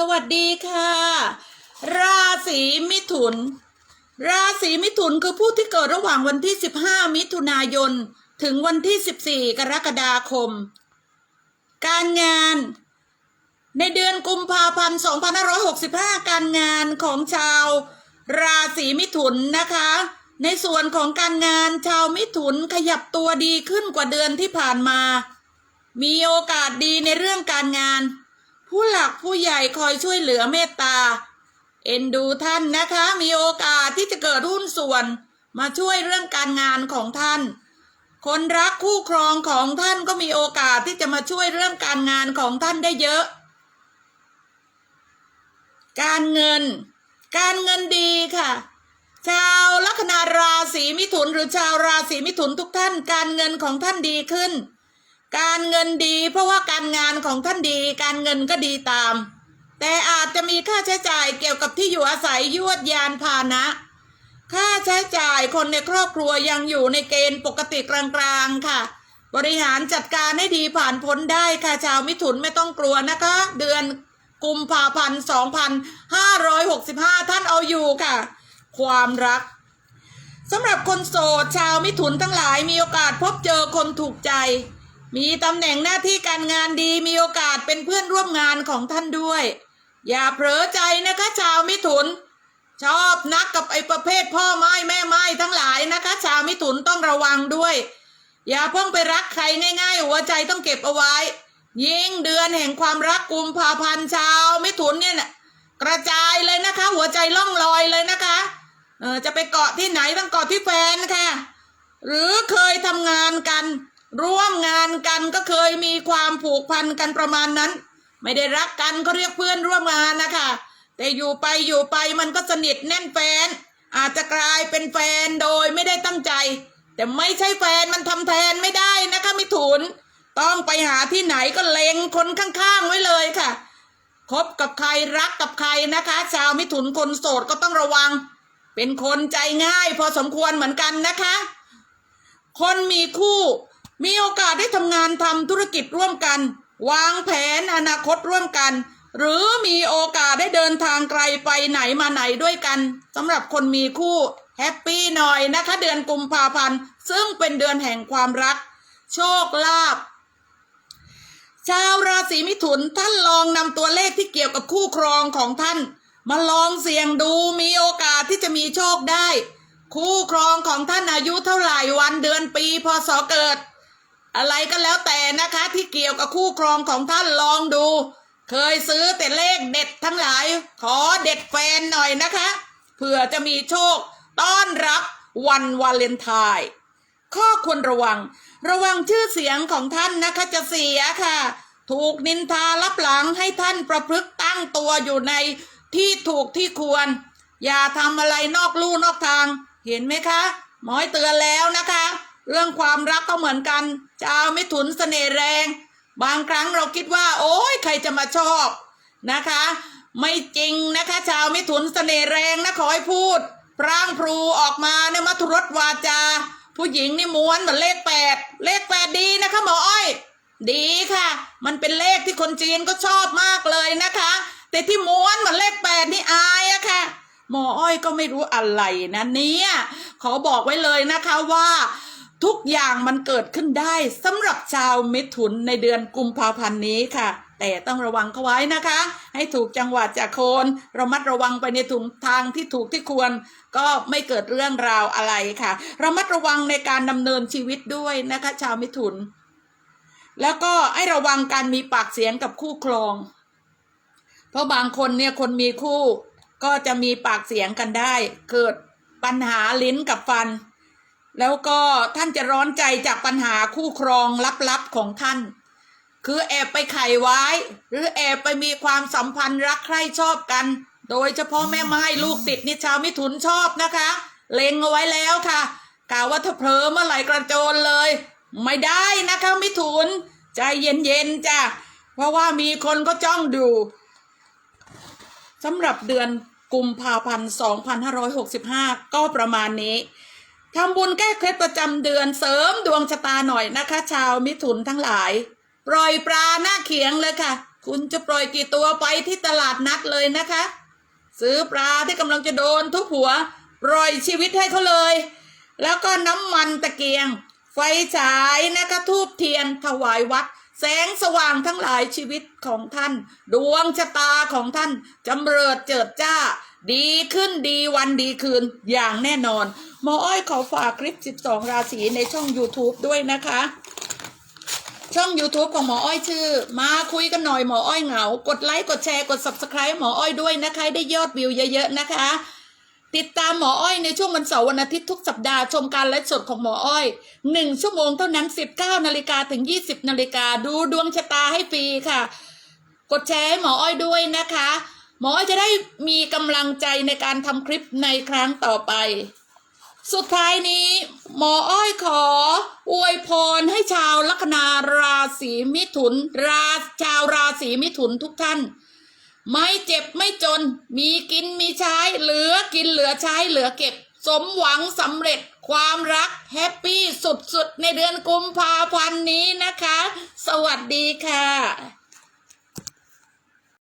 สวัสดีค่ะ ราศีมิถุน ราศีมิถุนคือผู้ที่เกิดระหว่างวันที่ 15 มิถุนายน ถึงวันที่ 14 กรกฎาคม การงาน ในเดือนกุมภาพันธ์ 2565 การงานของชาว ราศีมิถุนนะคะ ในส่วนของการงานชาวมิถุนขยับตัวดีขึ้นกว่าเดือนที่ผ่านมา มีโอกาสดีในเรื่องการงาน ผู้หลักผู้ใหญ่คอยช่วยเหลือเมตตา เอ็นดูท่านนะคะ มีโอกาสที่จะเกิดหุ้นส่วนมาช่วยเรื่องการงานของท่าน คนรักคู่ครองของท่านก็มีโอกาสที่จะมาช่วยเรื่องการงานของท่านได้เยอะ การเงิน การเงินดีค่ะ ชาวลัคนาราศีมิถุนหรือชาวราศีมิถุนทุกท่าน การเงินของท่านดีขึ้น การเงินดี เพราะว่าการงานของท่านดี การเงินก็ดีตาม แต่อาจจะมีค่าใช้จ่ายเกี่ยวกับที่อยู่อาศัยยวดยานพาหนะ ค่าใช้จ่ายคนในครอบครัวยังอยู่ในเกณฑ์ปกติกลางๆค่ะ บริหารจัดการให้ดีผ่านพ้นได้ค่ะชาวมิถุนไม่ต้องกลัวนะคะ เดือนกุมภาพันธ์2565 ท่านเอาอยู่ค่ะ ความรักสำหรับคนโสดชาวมิถุนทั้งหลายมีโอกาสพบเจอคนถูกใจ มีตำแหน่งหน้าที่การงานดีมีโอกาสเป็นเพื่อนร่วมงานของท่านด้วย อย่าเผลอใจนะคะชาวมิถุน ชอบนักกับไอ้ประเภทพ่อไม้แม่ไม้ทั้งหลายนะคะ ชาวมิถุนต้องระวังด้วย อย่าเพิ่งไปรักใครง่าย ๆ หัวใจต้องเก็บเอาไว้ ยิ่งเดือนแห่งความรักกุมภาพันธ์ชาวมิถุนเนี่ยนะกระจายเลยนะคะ หัวใจล่องลอยเลยนะคะเออจะไปเกาะที่ไหนต้องเกาะที่แฟนค่ะ หรือเคยทำงานกัน ร่วมงานกันก็เคยมีความผูกพันกันประมาณนั้น ไม่ได้รักกันก็เรียกเพื่อนร่วมงานนะคะ แต่อยู่ไปอยู่ไปมันก็สนิทแน่นแฟน อาจจะกลายเป็นแฟนโดยไม่ได้ตั้งใจ แต่ไม่ใช่แฟนมันทำแทนไม่ได้นะคะมิถุน ต้องไปหาที่ไหนก็เล็งคนข้างๆไว้เลยค่ะคบกับใครรักกับใครนะคะ ชาวมิถุนคนโสดก็ต้องระวัง เป็นคนใจง่ายพอสมควรเหมือนกันนะคะ คนมีคู่ มีโอกาสได้ทำงานทำธุรกิจร่วมกัน วางแผนอนาคตร่วมกัน หรือมีโอกาสได้เดินทางไกลไปไหนมาไหนด้วยกันสำหรับคนมีคู่แฮปปี้หน่อยนะคะ เดือนกุมภาพันธ์ ซึ่งเป็นเดือนแห่งความรัก โชคลาภชาวราศีมิถุนท่านลองนำตัวเลขที่เกี่ยวกับคู่ครองของท่าน มาลองเสี่ยงดูมีโอกาสที่จะมีโชคได้ คู่ครองของท่านอายุเท่าไหร่วันเดือนปีพศเกิด อะไรก็แล้วแต่นะคะ ที่เกี่ยวกับคู่ครองของท่านลองดู เคยซื้อแต่เลขเด็ดทั้งหลาย ขอเด็ดแฟนหน่อยนะคะเผื่อจะมีโชค ต้อนรับวันวาเลนไทน์ข้อควรระวัง ระวังชื่อเสียงของท่านนะคะจะเสียค่ะ ถูกนินทารับหลังให้ท่านประพฤติตั้งตัวอยู่ในที่ถูกที่ควร อย่าทำอะไรนอกลู่นอกทาง เห็นไหมคะ หมอยเตือนแล้วนะคะ เรื่องความรักก็เหมือนกันชาวมิถุนเสน่ห์แรง บางครั้งเราคิดว่า โอ้ยใครจะมาชอบนะคะ ไม่จริงนะคะ ชาวมิถุนเสน่ห์แรงนะขอให้พูด พร่างพรูออกมาเนี่ยมัทุรสวาจา ผู้หญิงนี่ม้วนเหมือนเลขแปดเลขแปดดีนะคะหมออ้อย ดีค่ะ มันเป็นเลขที่คนจีนก็ชอบมากเลยนะคะ แต่ที่ม้วนเหมือนเลขแปดนี่อายอะค่ะหมออ้อยก็ไม่รู้อะไรนะเนี่ยขอบอกไว้เลยนะคะว่า ทุกอย่างมันเกิดขึ้นได้สำหรับชาวมิถุนในเดือนกุมภาพันธ์นี้ค่ะ แต่ต้องระวังเขาไว้นะคะ ให้ถูกจังหวะจากโคนระมัดระวังไปในถุงทางที่ถูกที่ควร ก็ไม่เกิดเรื่องราวอะไรค่ะ ระมัดระวังในการดำเนินชีวิตด้วยนะคะ ชาวมิถุน แล้วก็ให้ระวังการมีปากเสียงกับคู่ครอง เพราะบางคนเนี่ยคนมีคู่ ก็จะมีปากเสียงกันได้ เกิดปัญหาลิ้นกับฟัน แล้วก็ท่านจะร้อนใจจากปัญหาคู่ครองลับๆของท่าน คือแอบไปไขไว้ หรือแอบไปมีความสัมพันธ์รักใคร่ชอบกัน โดยเฉพาะแม่ไม้ลูกติดนี่ชาวมิถุนชอบนะคะ เล็งเอาไว้แล้วค่ะกล่าวว่าถ้าเผลอเมื่อไหร่กระโจนเลย ไม่ได้นะคะมิถุน ใจเย็นๆจ้ะเพราะว่ามีคนก็จ้องดูสำหรับเดือนกุมภาพันธ์ 2565 ก็ประมาณนี้ ทำบุญแก้เคล็ดประจำเดือนเสริมดวงชะตาหน่อยนะคะ ชาวมิถุนทั้งหลาย ปล่อยปลาหน้าเขียงเลยค่ะ คุณจะปล่อยกี่ตัวไปที่ตลาดนัดเลยนะคะ ซื้อปลาที่กำลังจะโดนทุบหัวปล่อยชีวิตให้เขาเลย แล้วก็น้ำมันตะเกียง ไฟฉายนะคะทูบเทียนถวายวัด แสงสว่างทั้งหลายชีวิตของท่าน ดวงชะตาของท่านจำเริดเจิดจ้า ดีขึ้นดีวันดีคืนอย่างแน่นอน หมออ้อยขอฝากคลิป 12 ราศีในช่อง YouTube ด้วยนะคะ ช่อง YouTube ของหมออ้อยชื่อ มาคุยกันหน่อยหมออ้อยเหงา กดไลค์กดแชร์กด Subscribe หมออ้อยด้วยนะคะ ได้ยอดวิวเยอะๆนะคะ ติดตามหมออ้อยในช่วงวันเสาร์วันอาทิตย์ทุกสัปดาห์ชมการไลฟ์สดของหมออ้อย 1 ชั่วโมงเท่านั้น 19นาฬิกาถึง 20นาฬิกาดูดวงชะตาให้ฟรีค่ะ กดแชร์ให้หมออ้อยด้วยนะคะ หมออ้อยจะได้มีกำลังใจในการทำคลิปในครั้งต่อไป สุดท้ายนี้ หมออ้อยขอ อวยพรให้ชาวลัคนาราศีมิถุน ราชาวราศีมิถุนทุกท่าน ไม่เจ็บไม่จน มีกินมีใช้เหลือกินเหลือใช้เหลือเก็บ สมหวังสำเร็จความรักแฮปปี้สุดๆ ในเดือนกุมภาพันธ์นี้นะคะ สวัสดีค่ะ